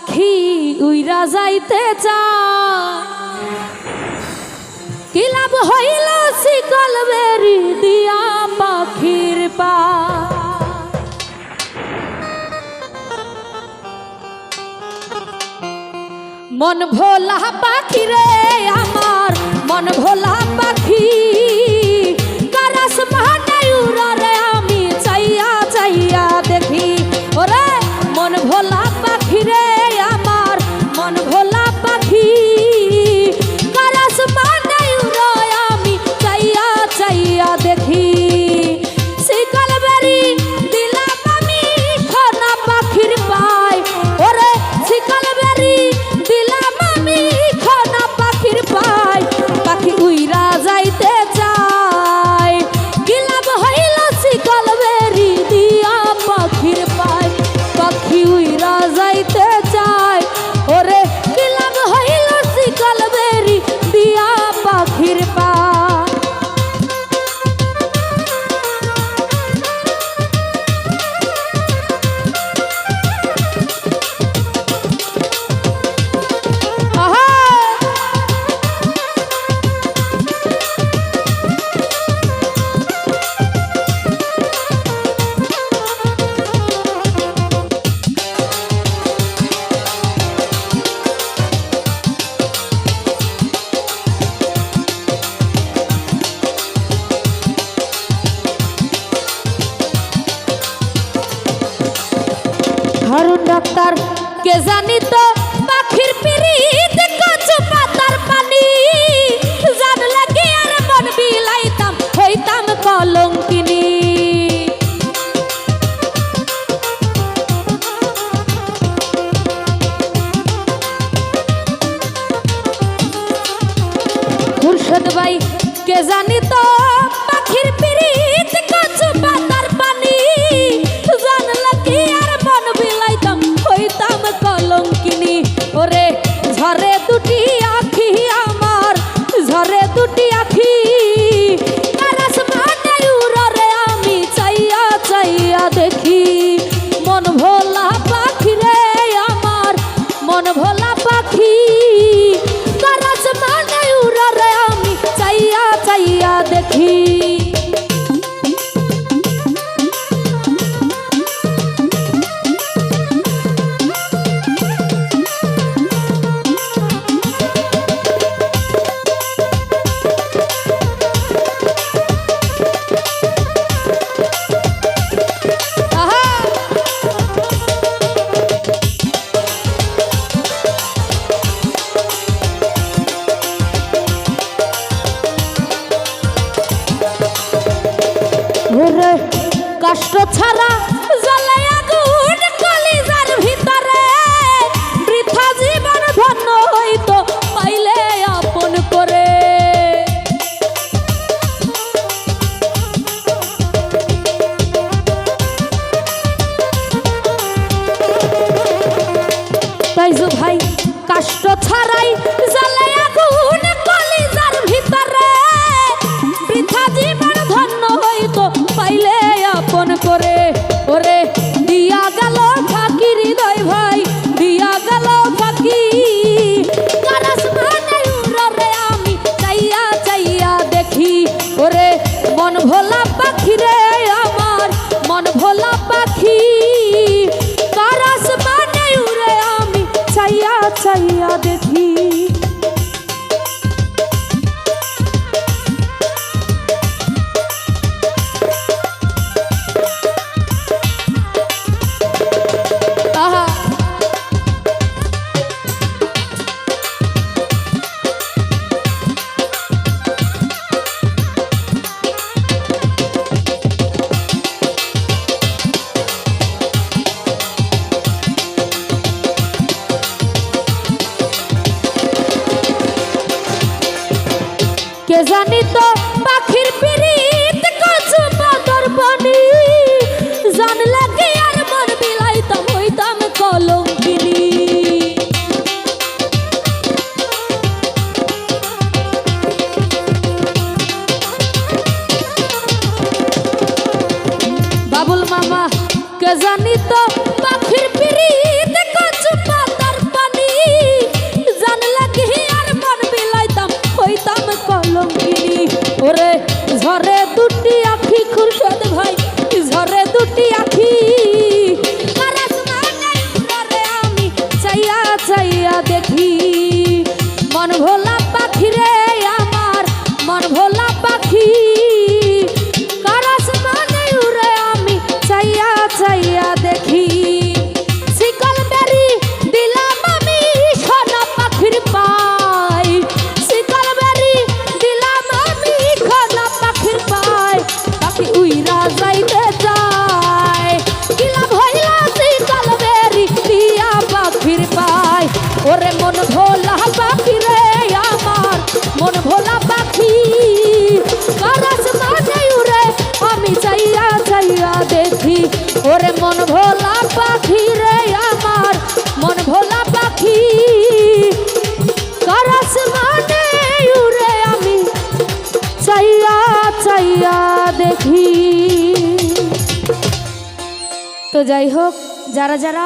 পাখি উইরা যাইতে চা কি লাভ হইল শিকল বেরি দিয়া পাখির পা? মন ভোলা পাখি রে আমার, মন ভোলা পাখি। পাতার, কে জানি তো পাখির পিরিত কচু পাতার পানি। জানলে কি আর মন বিলাইতাম, হইতাম কলঙ্কিনী। মুর্শদ ভাই, কে জানি তো ছড়াই জ্বালাই আগুন কলিজার ভিতরে। বৃথা জীবন ধন্য হইতো পাইলে আপন করে। ওরে, দিয়া গেল ফাঁকি হৃদয় ভাই, দিয়া গেল ফাঁকি। আমি চাইয়া চাইয়া দেখি। ওরে, মন ভোলা পাখিরে পাখি জানি দেখি। মন ভোলা পাখি রে আমার, মন ভোলা পাখি। কারাস মানে উড়ে আমি চাইয়া চাইয়া দেখি। তো যাই হোক যারা যারা